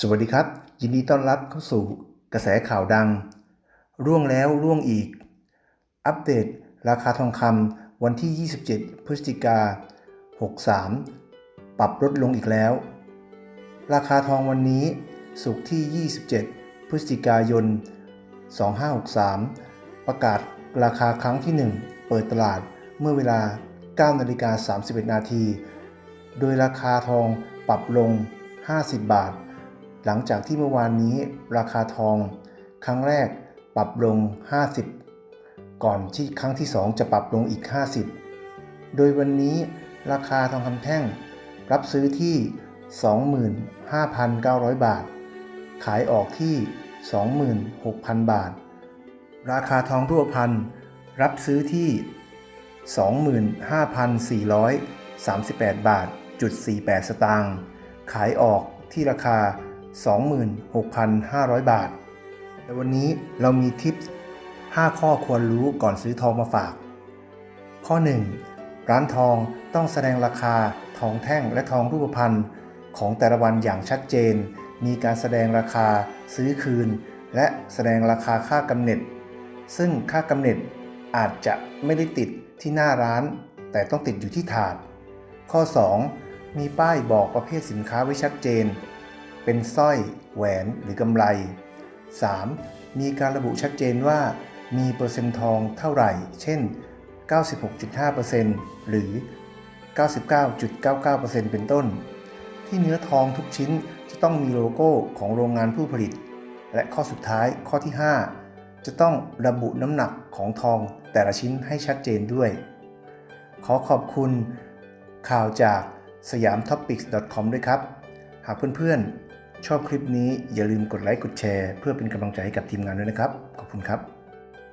สวัสดีครับ ยินดีต้อนรับเข้าสู่กระแสข่าวดัง ร่วงแล้วร่วงอีก อัปเดตราคาทองคำวันที่ 27 พฤศจิกา 63 ปรับลดลงอีกแล้ว ราคาทองวันนี้สุกที่ 27 พฤศจิกายน 2563 ประกาศราคาครั้งที่ 1 เปิดตลาดเมื่อเวลา 9 นาฬิกา 31 นาที โดยราคาทองปรับลง 50 บาท หลังจากที่เมื่อวานนี้ราคาทองครั้งแรกปรับลง 50 ก่อนที่ครั้งที่ 2 จะปรับลงอีก 50 โดยวันนี้ราคาทองคำแท่ง รับซื้อที่ 25,900 บาท ขายออกที่ 26,000 บาท ราคาทองรูปพรรณรับซื้อที่ 25,438 บาทจุด48 สตางค์ ขายออกที่ราคา 26,500 บาท แต่วันนี้เรามีทิป 5 ข้อควรรู้ก่อนซื้อทองมาฝาก ข้อ 1. ร้านทองต้องแสดงราคาทองแท่งและทองรูปพรรณของแต่ละวันอย่างชัดเจน มีการแสดงราคาซื้อคืน และแสดงราคาค่ากำเนิด ซึ่งค่ากำเนิดอาจจะไม่ได้ติดที่หน้าร้าน แต่ต้องติดอยู่ที่ถาด ข้อ 2. มีป้ายบอกประเภทสินค้าไว้ชัดเจน เป็นสร้อย แหวนหรือกำไร 3. มีการระบุชัดเจนว่า มีเปอร์เซ็นต์ทองเท่าไหร่ เช่น 96.5%หรือ 99.99%เป็นต้น ที่เนื้อทองทุกชิ้นจะต้องมีโลโก้ของโรงงานผู้ผลิต และข้อสุดท้ายข้อที่ 5 จะต้องระบุน้ำหนักของทองแต่ละชิ้นให้ชัดเจนด้วย ขอขอบคุณข่าวจากสยามท็อปิกส์ .com ด้วยครับ หากเพื่อนๆ ชอบคลิปนี้อย่าลืมกดไลค์กดแชร์ เพื่อเป็นกำลังใจให้กับทีมงานด้วยนะครับ ขอบคุณครับ